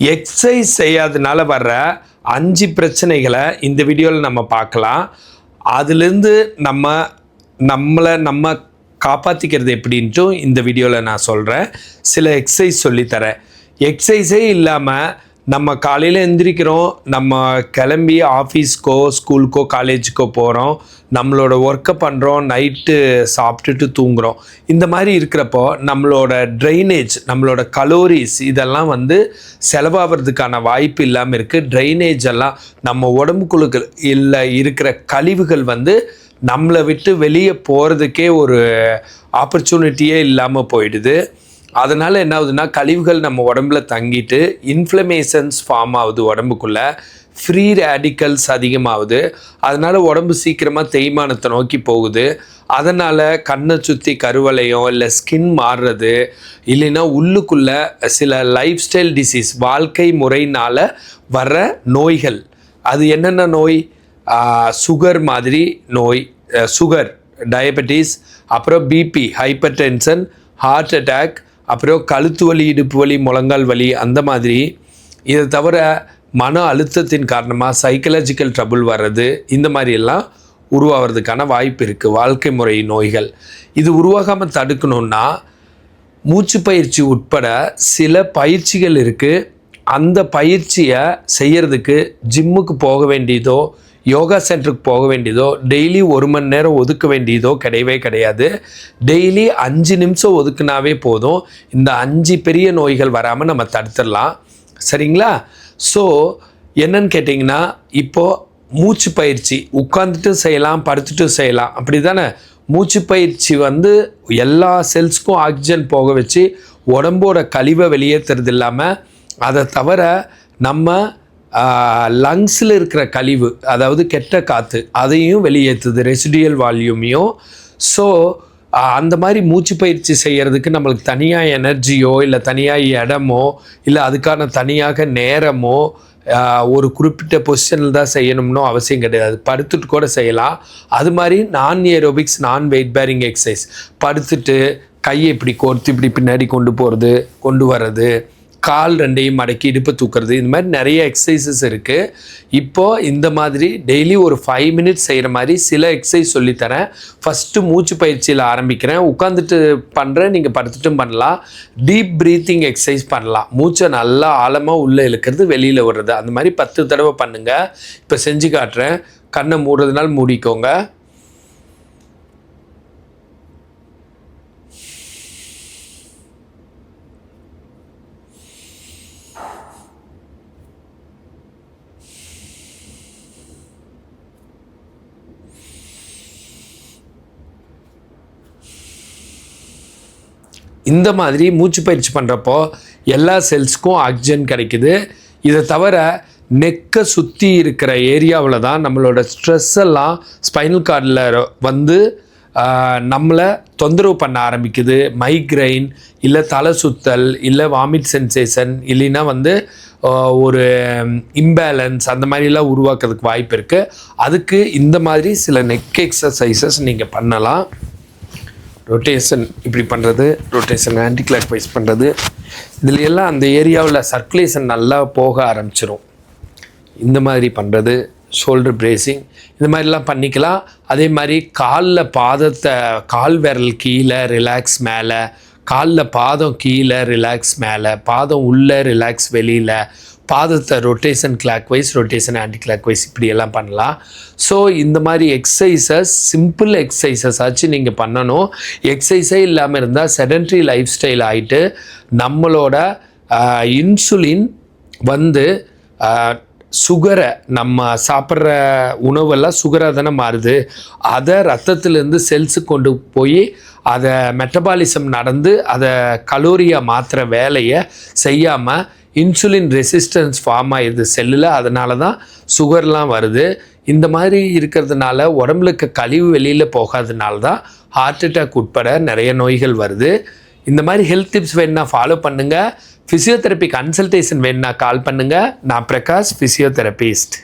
Exercise செய்யாதனால வர்ற அஞ்சு பிரச்சனைகளை இந்த வீடியோவில் நம்ம பார்க்கலாம். அதுலேருந்து நம்ம நம்மளை நம்ம காப்பாற்றிக்கிறது எப்படின்ட்டும் இந்த வீடியோவில் நான் சொல்கிறேன் சில எக்ஸசைஸ் சொல்லித்தரேன். எக்ஸசைஸே இல்லாமல் நம்ம காலையில் எந்திரிக்கிறோம் நம்ம கிளம்பி ஆஃபீஸ்க்கோ ஸ்கூலுக்கோ காலேஜுக்கோ போகிறோம் நம்மளோட ஒர்க்கை பண்ணுறோம் நைட்டு சாப்பிட்டுட்டு தூங்குகிறோம் இந்த மாதிரி இருக்கிறப்போ நம்மளோட ட்ரைனேஜ் நம்மளோட கலோரிஸ் இதெல்லாம் வந்து செலவாகிறதுக்கான வாய்ப்பு இல்லாமல் இருக்குது ட்ரைனேஜ் எல்லாம் நம்ம உடம்புக்குழுக்கு இல்லை இருக்கிற கழிவுகள் வந்து நம்மளை விட்டு வெளியே போகிறதுக்கே ஒரு ஆப்பர்ச்சுனிட்டியே இல்லாமல் போயிடுது. அதனால் என்ன ஆகுதுன்னா கழிவுகள் நம்ம உடம்புல தங்கிட்டு இன்ஃப்ளமேஷன்ஸ் ஃபார்ம் ஆகுது உடம்புக்குள்ளே ஃப்ரீ ரேடிக்கல்ஸ் அதிகமாகுது. அதனால் உடம்பு சீக்கிரமாக தேய்மானத்தை நோக்கி போகுது. அதனால் கண்ணை சுற்றி கருவளையம் இல்லை ஸ்கின் மாறுறது இல்லைன்னா உள்ளுக்குள்ளே சில லைஃப் ஸ்டைல் டிசீஸ் வாழ்க்கை முறையினால் வர்ற நோய்கள். அது என்னென்ன நோய்? சுகர் மாதிரி நோய் சுகர் டயபெட்டிஸ் அப்புறம் BP hypertension heart attack அப்புறம் கழுத்து வலி இடுப்பு வலி முழங்கால் வலி அந்த மாதிரி. இதை தவிர மன அழுத்தத்தின் காரணமாக சைக்கலாஜிக்கல் ட்ரபுள் வர்றது இந்த மாதிரியெல்லாம் உருவாகிறதுக்கான வாய்ப்பு இருக்குது வாழ்க்கை முறை நோய்கள். இது உருவாகாமல் தடுக்கணுன்னா மூச்சு பயிற்சி உட்பட சில பயிற்சிகள் இருக்குது அந்த பயிற்சியை செய்கிறதுக்கு ஜிம்முக்கு போக வேண்டியதோ யோகா சென்டருக்கு போக வேண்டியதோ டெய்லி ஒரு மணி நேரம் ஒதுக்க வேண்டியதோ கிடையவே கிடையாது. டெய்லி அஞ்சு நிமிஷம் ஒதுக்குனாவே போதும். இந்த அஞ்சு பெரிய நோய்கள் வராமல் நம்ம தடுத்துடலாம். சரிங்களா? ஸோ என்னன்னு கேட்டிங்கன்னா இப்போது மூச்சு பயிற்சி உட்காந்துட்டும் செய்யலாம் படுத்துட்டும் செய்யலாம். அப்படி தானே மூச்சு பயிற்சி வந்து எல்லா செல்ஸ்க்கும் ஆக்சிஜன் போக வச்சு உடம்போட கழிவை வெளியேற்றுறது இல்லாமல் அதை தவிர நம்ம லங்ஸில் இருக்கிற கழிவு அதாவது கெட்ட காற்று அதையும் வெளியேற்றுது ரெசிடியல் வால்யூமையும் ஸோ அந்த மாதிரி மூச்சு பயிற்சி செய்கிறதுக்கு நம்மளுக்கு தனியாக எனர்ஜியோ இல்லை தனியாக இடமோ இல்லை அதுக்கான தனியாக நேரமோ ஒரு குறிப்பிட்ட பொசிஷனில் தான் செய்யணும்னோ அவசியம் கிடையாது. படுத்துட்டு கூட செய்யலாம். அது மாதிரி நான் ஏரோபிக்ஸ் நான் வெயிட் பேரிங் எக்ஸசைஸ் படுத்துட்டு கையை இப்படி கோர்த்து இப்படி பின்னாடி கொண்டு போகிறது கொண்டு வர்றது. கால் ரெண்டையும் மடக்கி இடுப்பு தூக்குறது இந்த மாதிரி நிறைய எக்ஸசைசஸ் இருக்குது இப்போது இந்த மாதிரி டெய்லி ஒரு ஃபைவ் மினிட்ஸ் செய்கிற மாதிரி சில எக்ஸசைஸ் சொல்லித்தரேன். ஃபஸ்ட்டு மூச்சு பயிற்சியில் ஆரம்பிக்கிறேன். உட்காந்துட்டு பண்ணுறேன் நீங்கள் படுத்துட்டும் பண்ணலாம். டீப் ப்ரீத்திங் எக்ஸசைஸ் பண்ணலாம். மூச்சை நல்லா ஆழமாக உள்ளே இழுக்கிறது வெளியில் விடுறது. அந்த மாதிரி பத்து தடவை பண்ணுங்கள் இப்போ செஞ்சு காட்டுறேன். கண்ணை மூடுறதுனால மூடிக்கோங்க. இந்த மாதிரி மூச்சு பயிற்சி பண்ணுறப்போ எல்லா செல்ஸ்க்கும் ஆக்சிஜன் கிடைக்குது. இதை தவிர நெக்கை சுற்றி இருக்கிற ஏரியாவில் தான் நம்மளோட ஸ்ட்ரெஸ் எல்லாம் ஸ்பைனல் கார்டில் வந்து நம்மளை தொந்தரவு பண்ண ஆரம்பிக்குது. மைக்ரைன் இல்லை தலை சுத்தல் இல்லை வாமிட் சென்சேஷன் இல்லைன்னா வந்து ஒரு இம்பேலன்ஸ் அந்த மாதிரிலாம் உருவாக்குறதுக்கு வாய்ப்பு இருக்குது அதுக்கு இந்த மாதிரி சில நெக் எக்ஸசைசஸ் நீங்கள் பண்ணலாம். ரொட்டேஷன் இப்படி பண்ணுறது ரொட்டேஷன் ஆன்டி கிளாக் வைஸ் பண்ணுறது இதில் எல்லாம் அந்த ஏரியாவில் சர்க்குலேஷன் நல்லா போக ஆரம்பிச்சிடும் இந்த மாதிரி பண்ணுறது ஷோல்டர் பிரேசிங் இந்த மாதிரிலாம் பண்ணிக்கலாம். அதே மாதிரி காலில் பாதத்தை கால் விரல் கீழே ரிலாக்ஸ் மேலே காலில் பாதம் கீழே ரிலாக்ஸ் மேலே பாதம் உள்ளே ரிலாக்ஸ் வெளியில் பாதத்தை rotation clockwise rotation anticlockwise இப்படியெல்லாம் பண்ணலாம். ஸோ இந்த மாதிரி எக்ஸசைசஸ் சிம்பிள் எக்ஸசைசஸ் ஆச்சு நீங்கள் பண்ணணும். எக்ஸசைஸே இல்லாமல் இருந்தால் செடன்ட்ரி லைஃப் ஸ்டைல் ஆகிட்டு நம்மளோட இன்சுலின் வந்து சுகரை நம்ம சாப்பிட்ற உணவெல்லாம் சுகராக தானே மாறுது. அதை ரத்தத்துலேருந்து செல்ஸுக்கு கொண்டு போய் அதை மெட்டபாலிசம் நடந்து அதை கலோரியாக மாற்றுற வேலையை செய்யாமல் இன்சுலின் ரெசிஸ்டன்ஸ் ஃபார்ம் ஆயிடுது செல்லில் அதனால தான் சுகர்லாம் வருது. இந்த மாதிரி இருக்கிறதுனால உடம்புல இருக்க கழிவு வெளியில் போகாதனால தான் ஹார்ட் அட்டாக் உட்பட நிறைய நோய்கள் வருது. இந்த மாதிரி ஹெல்த் டிப்ஸ் வேணுன்னா ஃபாலோ பண்ணுங்கள் ஃபிசியோதெரப்பி கன்சல்டேஷன் வேணுன்னா கால் பண்ணுங்கள் நான் பிரகாஷ் ஃபிசியோதெரபிஸ்ட்